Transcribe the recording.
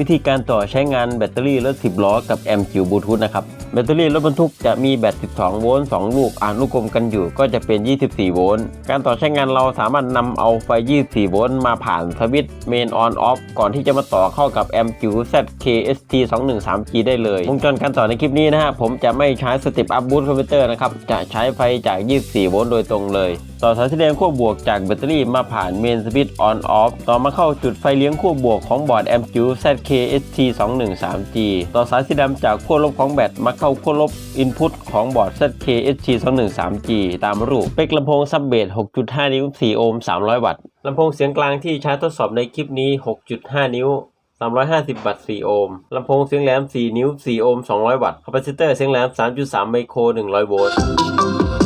วิธีการต่อใช้งานแบตเตอรี่รถ 10 ล้อกับแอมจิ๋วบลูทูธนะครับ แบตเตอรี่รถบรรทุกจะมีแบต 12 โวลต์ 2 ลูก อ่านลูกกลมกันอยู่ก็จะเป็น 24 โวลต์ การต่อใช้งานเราสามารถนำเอาไฟ 24 โวลต์มาผ่านสวิตช์เมนออนออฟก่อนที่จะมาต่อเข้ากับแอมจิ๋ว ZKST 213G ได้เลย วงจรการต่อในคลิปนี้นะฮะผมจะไม่ใช้สเต็ปอัพบูตคอมพิวเตอร์นะครับ จะใช้ไฟจาก 24 โวลต์โดยตรงเลย ต่อสายสีแดงขั้วบวกจากแบตเตอรี่มาผ่านเมนสวิตช์ออนออฟต่อมาเข้าจุดไฟเลี้ยงขั้วบวกของบอร์ดแอมป์จิ๋ว ZKST 213G ต่อสายสีดำจากขั้วลบของแบตมาเข้าขั้วลบอินพุตของบอร์ด ZKST 213G ตามรูปเปคลำโพงซับเบส6.5 นิ้ว 4 โอห์ม 300 วัตต์ลำโพงเสียงกลางที่ใช้ทดสอบในคลิปนี้ 6.5 นิ้ว350 วัตต์ 4 โอห์ม ลำโพงเสียงแหลม 4 นิ้ว 4 โอห์ม 200 วัตต์ คาปาซิเตอร์เสียงแหลม 3.3 ไมโคร 100 โวลต์